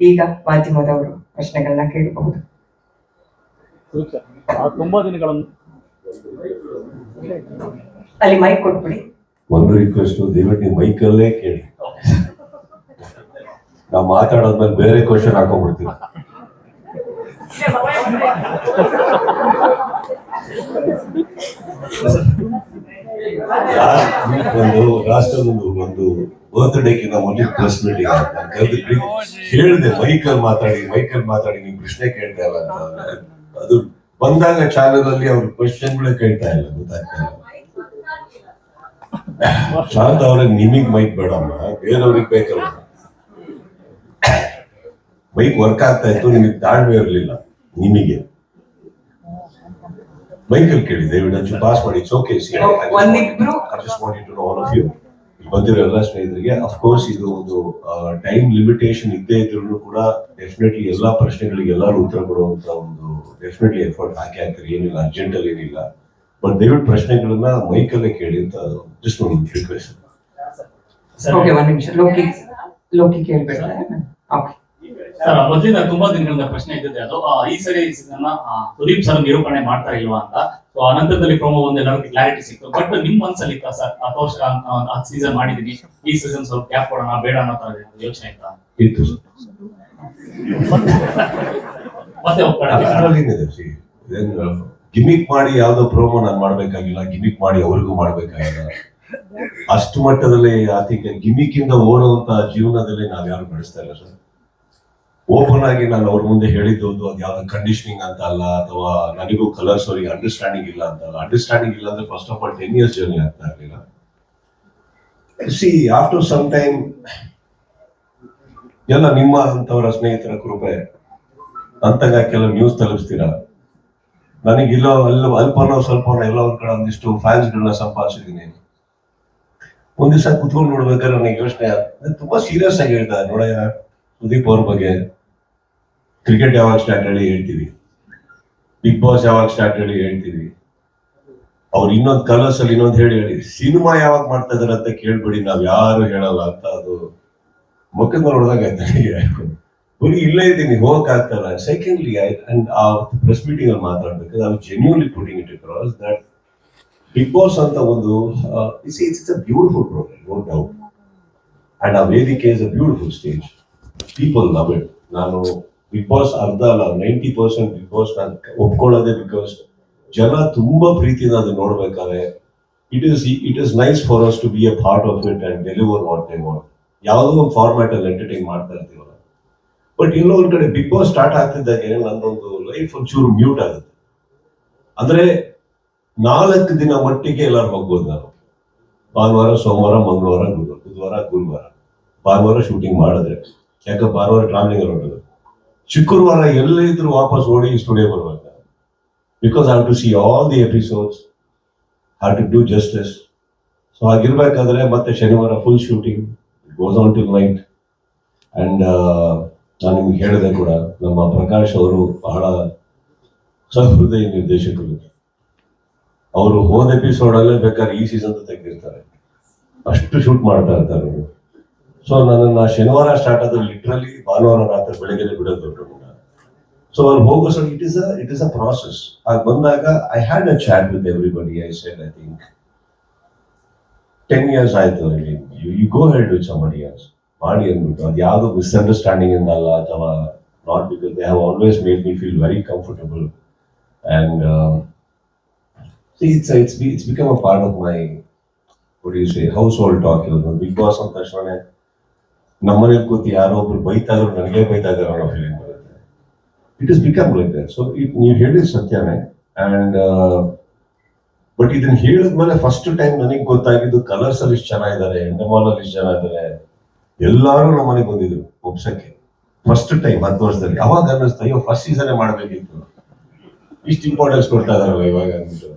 ಈಗ ಮಾಧ್ಯಮದವರು ಪ್ರಶ್ನೆಗಳನ್ನ ಕೇಳಬಹುದು. ಆ ತುಂಬಾ ದಿನಗಳನ್ನು ಅಲ್ಲಿ ಮೈಕ್ ಕೊಟ್ಬಿಡಿ. ಒಂದು ರಿಕ್ವೆಸ್ಟ್ ದಯವಿಟ್ಟು ಮೈಕ್ ಮೈಕಲ್ಲೇ ಕೇಳಿ. ನಾವು ಮಾತಾಡೋದ್ಮೇಲೆ ಬೇರೆ ಕ್ವಶನ್ ಹಾಕೊಂಡ್ಬಿಡ್ತೀವಿ. ಒಂದು ಲಾಸ್ಟ್ ಒಂದು ಬರ್ತ್ಡೇಕಿನ ಮೊದಲು ಪ್ರೆಸ್ ಮೀಟಿಂಗ್ ಹೇಳಿದೆ, ಮೈಕಲ್ ಮಾತಾಡಿ ಮೈಕಲ್ ಮಾತಾಡಿ ನೀವು ಪ್ರಶ್ನೆ ಕೇಳ್ತಾ ಇಲ್ಲ ಅಂತ. ಅದು ಬಂದಾಗ ಚಾನಲ್ ಅಲ್ಲಿ ಅವ್ರ ಕ್ವಶನ್ಗಳೇ ಕೇಳ್ತಾ ಇಲ್ಲ, ಗೊತ್ತಾಗ್ತಾ ಶಾಂತ ಅವ್ರಿಗೆ ನಿಮಗ್ ಮೈಕ್ ಬೇಡಮ್ಮ, ಬೇರೆಯವ್ರಿಗೆ ಬೇಕಲ್ಲ. ಮೈಕ್ ವರ್ಕ್ ಆಗ್ತಾ ಇತ್ತು, ನಿಮಗೆ ತಾಳ್ಮೆ ಇರಲಿಲ್ಲ, ನಿಮಗೆ. ಮೈಕಲ್ ಕೇಳಿ ದಯವಿಟ್ಟು ಒಂಚೂರು ಪಾಸ್ ಮಾಡಿ okay no all of you ಬಂದಿರೋ ಎಲ್ಲ ಸ್ನೇಹಿತರಿಗೆ ಅಫ್ಕೋರ್ಸ್ ಇದು ಒಂದು ಟೈಮ್ ಲಿಮಿಟೇಷನ್ ಇದ್ದೇ ಇದ್ರೂ ಕೂಡ ಡೆಫಿನೆಟ್ಲಿ ಎಲ್ಲಾ ಪ್ರಶ್ನೆಗಳಿಗೆ ಎಲ್ಲರೂ ಉತ್ತರ ಕೊಡುವಂತ ಒಂದು ಡೆಫಿನೆಟ್ಲಿ ಎಫರ್ಟ್ ಹಾಕಿ ಹಾಕ್ತಾರೆ ಏನಿಲ್ಲ ಅರ್ಜೆಂಟ್ ಅಲ್ಲಿ ಏನಿಲ್ಲ. ಬಟ್ ದಯವಿಟ್ಟು ಪ್ರಶ್ನೆಗಳನ್ನ ಮೈಕಲ್ಲೇ ಕೇಳಿ ಅಂತ ಜಸ್ಟ್ ಒಂದು ರಿಕ್ವೆಸ್ಟ್ ಓಕೆ ಒಂದ್ ನಿಮಿಷ ಲೋಕಿ ಲೋಕಿ ಓಕೆ ಸರ್ ಮೊದಲಿಂದ ತುಂಬಾ ದಿನಗಳಿಂದ ಪ್ರಶ್ನೆ ಇದ್ದಿದೆ ಅದು. ಆ, ಈ ಸರಿ ಸುದೀಪ್ ಸರ್ ನಿರೂಪಣೆ ಮಾಡ್ತಾ ಇಲ್ವಾ ಅಂತ. ಸೊ ಅನಂತರದಲ್ಲಿ ಪ್ರೋಮೋ ಒಂದು ಎಲ್ಲರಿಗೂ ಕ್ಲಾರಿಟಿ ಸಿಕ್ತು. ಬಟ್ ನಿಮ್ ಮನ್ಸಲ್ಲಿ ಇತ್ತ ಸರ್ ಹತ್ತು ವರ್ಷ ಹತ್ತು ಸೀಸನ್ ಮಾಡಿದೀನಿ. ಈ ಸೀಸನ್ ಸ್ವಲ್ಪ ಗ್ಯಾಪ್ ಕೊಡೋಣ ಬೇಡ ಅನ್ನೋ ತರ ಯೋಚನೆ ಇತ್ತ ಇತ್ತು. ಮತ್ತೆ ಗಿಮಿಕ್ ಮಾಡಿ ಯಾವ್ದೋ ಪ್ರೋಮೋ ನಾನು ಮಾಡ್ಬೇಕಾಗಿಲ್ಲ ಗಿಮಿಕ್ ಮಾಡಿ ಅವ್ರಿಗೂ ಮಾಡ್ಬೇಕಾಗಿಲ್ಲ. ಅಷ್ಟು ಮಟ್ಟದಲ್ಲಿ ಆತಿಗೆ ಗಿಮಿಕ್ ಇಂದ ಓಡುವಂತ ಜೀವನದಲ್ಲಿ ನಾವ್ ಯಾರು ಬೆಳೆಸ್ತಾ ಇಲ್ಲ ಸರ್ ಓಪನ್ ಆಗಿ ನಾನು ಅವ್ರ ಮುಂದೆ ಹೇಳಿದ್ದು ಅದು ಯಾವ್ದು ಕಂಡೀಷನಿಂಗ್ ಅಂತ ಅಲ್ಲ, ಅಥವಾ ನನಗೂ ಕಲರ್ಸ್ ಅವರಿಗೆ ಅಂಡರ್ಸ್ಟ್ಯಾಂಡಿಂಗ್ ಇಲ್ಲ ಅಂತ ಅಲ್ಲ. ಅಂಡರ್ಸ್ಟ್ಯಾಂಡಿಂಗ್ ಇಲ್ಲ ಅಂದ್ರೆ first of all ten years journey ಆಗ್ತಾ ಇರಲಿಲ್ಲ. ಸಿ ಆಫ್ಟರ್ ಸಮ್ ಟೈಮ್ ಎಲ್ಲ ನಿಮ್ಮ ಅಂತವರ ಸ್ನೇಹಿತರ ಕೃಪೆ ಅಂತಂಗ ಕೆಲವು ನ್ಯೂಸ್ ತಲುಪಿಸ್ತೀರಾ? ನನಗೆ ಇಲ್ಲೋ ಅಲ್ಲ ಅಲ್ಪನೋ ಸ್ವಲ್ಪನೋ ಎಲ್ಲ ಒಂದ್ ಕಡೆ ಒಂದಿಷ್ಟು ಫ್ಯಾನ್ಸ್ ಸಂಪಾದಿಸಿದ್ದೀನಿ. ಒಂದ್ ಕುತ್ಕೊಂಡು ನೋಡ್ಬೇಕಾದ್ರೆ ನನಗೆ ಯೋಚನೆ. ತುಂಬಾ ಸೀರಿಯಸ್ ಆಗಿ ಹೇಳ್ತಾರೆ ನೋಡಯ್ಯ. ಸುದೀಪ್ ಅವ್ರ ಬಗ್ಗೆ ಕ್ರಿಕೆಟ್ ಯಾವಾಗ ಸ್ಟಾರ್ಟ್ ಹೇಳಿ ಹೇಳ್ತೀವಿ. ಬಿಗ್ ಬಾಸ್ ಯಾವಾಗ ಸ್ಟಾರ್ಟ್ ಹೇಳಿ ಹೇಳ್ತೀವಿ. ಅವ್ರು ಇನ್ನೊಂದು ಕಲರ್ಸ್ ಅಲ್ಲಿ ಇನ್ನೊಂದು ಹೇಳಿ ಹೇಳಿ, ಸಿನಿಮಾ ಯಾವಾಗ ಮಾಡ್ತಾ ಇದಾರೆ ಅಂತ ಕೇಳ್ಬೇಡಿ, ನಾವ್ ಯಾರು ಹೇಳಲ್ಲ ಅಂತ ಅದು ಮುಖದ ನೋಡಿದಾಗ ಬರೀ ಇಲ್ಲೇ ಇದ್ದೀನಿ, ಹೋಗಕ್ ಆಗ್ತಲ್ಲ. ಸೆಕೆಂಡ್ಲಿ ಅಂಡ್ ಆ ಪ್ರೆಸ್ ಮೀಟಿಂಗ್ ಅಲ್ಲಿ ಮಾತಾಡ್ಬೇಕು ನಾವು genuinely putting it across that Bigg Boss ಅಂತ ಒಂದು it's it's a beautiful programme no doubt and ಆ ವೇದಿಕೆ is a beautiful stage people love it ನಾನು ಬಿಗ್ ಬಾಸ್ ಅರ್ಧ ಅಲ್ಲ ನೈಂಟಿ ಪರ್ಸೆಂಟ್ ಬಿಗ್ ಬಾಸ್ ನಾನು ಒಪ್ಕೊಳ್ಳೋದೆ ಬಿಕಾಸ್ ಜನ ತುಂಬಾ ಪ್ರೀತಿಯಿಂದ ಅದನ್ನ ನೋಡ್ಬೇಕಾದ್ರೆ it is it is nice for us to be a part of it and deliver what they what ಯಾವುದೋ ಒಂದು ಫಾರ್ಮ್ಯಾಟ್ ಅಲ್ಲಿ ಎಂಟರ್ಟೈನ್ ಮಾಡ್ತಾ ಇರ್ತೀವಲ್ಲ. ಬಟ್ ಇನ್ನೊಂದು ಕಡೆ ಬಿಗ್ ಬಾಸ್ ಸ್ಟಾರ್ಟ್ ಆಗ್ತಿದ್ದಾಗೆ ನನ್ನೊಂದು ಲೈಫ್ ಒಂಚೂರು ಮ್ಯೂಟ್ ಆಗುತ್ತೆ. ಅಂದ್ರೆ ನಾಲ್ಕು ದಿನ ಮಟ್ಟಿಗೆ ಎಲ್ಲರೂ ಹೋಗ್ಬೋದು ನಾನು. ಭಾನುವಾರ, ಸೋಮವಾರ, ಮಂಗಳವಾರ, ಗುರುವಾರ, ಬುಧವಾರ, ಗುರುವಾರ. ಭಾನುವಾರ ಶೂಟಿಂಗ್ ಮಾಡಿದ್ರೆ. ಯಾಕೆ ಬಾರವಾರ ಟ್ರಾವೆಲಿಂಗ್ ಹೊರಟದು ಶುಕ್ರವಾರ ಎಲ್ಲೇ ಇದ್ರು ವಾಪಸ್ ಓಡಿ ಸ್ಟುಡಿಯೋ ಬರ್ಬೇಕು because have to see all the episodes have to do justice so ಹಾಗಿರ್ಬೇಕಾದ್ರೆ ಮತ್ತೆ ಶನಿವಾರ full shooting goes on to night and ನಾನು ನಿಮ್ಗೆ ಹೇಳಿದೆ ಕೂಡ, ನಮ್ಮ ಪ್ರಕಾಶ್ ಅವರು ಬಹಳ ಸಹೃದಯ ನಿರ್ದೇಶಕರು. ಅವರು ಹೋದ ಎಪಿಸೋಡ್ ಅಲ್ಲೇ ಬೇಕಾದ್ರೆ ಈ ಸೀಸನ್ ತೆಗೆದಿರ್ತಾರೆ. ಅಷ್ಟು ಶೂಟ್ ಮಾಡ್ತಾ ಇರ್ತಾರೆ ಅವರು. ಸೊ ನನ್ನ ಶನಿವಾರ ಸ್ಟಾರ್ಟ್ ಆದ್ರೆ ಲಿಟ್ರಲಿ ಭಾನುವಾರ ರಾತ್ರಿ ಬೆಳಗ್ಗೆ ಬಿಡೋದು ದೊಡ್ಡ ಸೊ ಅವ್ರು ಹೋಗೋ sir it is it is a process ಆಗ ಬಂದಾಗ I had a chat with everybody I said I think ten years ಆಯ್ತು you go head with somebody years ಮಾಡಿ ಅಂದ್ಬಿಟ್ಟು. ಅದು ಯಾವುದೋ ಮಿಸ್ಅಂಡರ್ಸ್ಟ್ಯಾಂಡಿಂಗ್ ಇಂದಲ್ಲ ಅಥವಾ not because they have always made me feel very comfortable and it's it's it's become a part of my what do you say household talk ಇರೋದು Bigg Boss ಅಂದ ತಕ್ಷಣ ನಮ್ಮನೇಲಿ ಕೂತಿ ಯಾರೋ ಒಬ್ರು ಬೈತಾದ್ರು ನನಗೆ ಬೈತಾ ಇದ್ದಾರೆ ಅನ್ನೋ ಫೀಲಿಂಗ್ ಬರುತ್ತೆ. It is become like so it ನೀವು ಹೇಳಿದ ಸತ್ಯನೇ. ಅಂಡ್ ಬಟ್ ಇದನ್ನ ಹೇಳಿದ್ಮೇಲೆ ಫಸ್ಟ್ ಟೈಮ್ ನನಗೆ ಗೊತ್ತಾಗಿದ್ದು ಕಲರ್ಸ್ ಅಲ್ಲಿ ಇಷ್ಟು ಚೆನ್ನಾಗಿದ್ದಾರೆ ಎಂಡಮಾಲ್ ಅಲ್ಲಿ ಇಷ್ಟು ಜನ ಇದ್ದಾರೆ ಎಲ್ಲಾರು ನಮ್ಮ ಮನೆಗೆ ಬಂದಿದ್ರು ಒಪ್ಸಕ್ಕೆ ಫಸ್ಟ್ ಟೈಮ್ ಹತ್ತು ವರ್ಷದಲ್ಲಿ. ಅವಾಗ ಅನ್ನಿಸ್ತು ಅಯ್ಯೋ ಫಸ್ಟ್ ಸೀಸನ್ ಮಾಡ್ಬೇಕಿತ್ತು. ಇಷ್ಟು ಇಂಪಾರ್ಟೆನ್ಸ್ ಕೊಡ್ತಾ ಇದಾರಲ್ಲ ಇವಾಗ ಅಂದ್ಬಿಟ್ಟು.